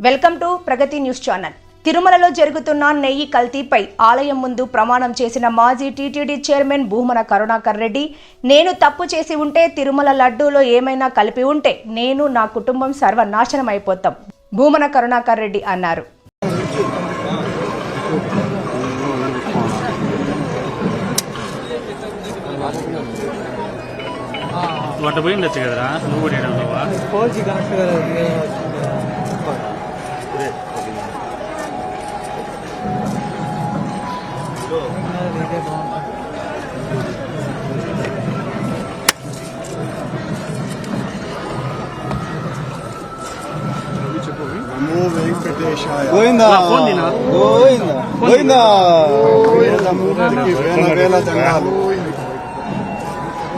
Welcome to Pragati news channel. తిరుమలలో జరుగుతున్న నెయ్యి కల్తీపై ఆలయం ముందు ప్రమాణం చేసిన మాజీ టీటీడీ చైర్మన్ భూమన కరుణాకర్ రెడ్డి నేను తప్పు చేసి ఉంటే తిరుమల లడ్డూలో ఏమైనా కలిపి ఉంటే నేను నా కుటుంబం సర్వనాశనం అయిపోతాం భూమన కరుణాకర్ రెడ్డి అన్నారు. కదరా? నువ్వు కూడా ఉన్నావా sobre Boa noite. Boa noite. Boa noite. Boa noite. Boa noite. Boa noite. Boa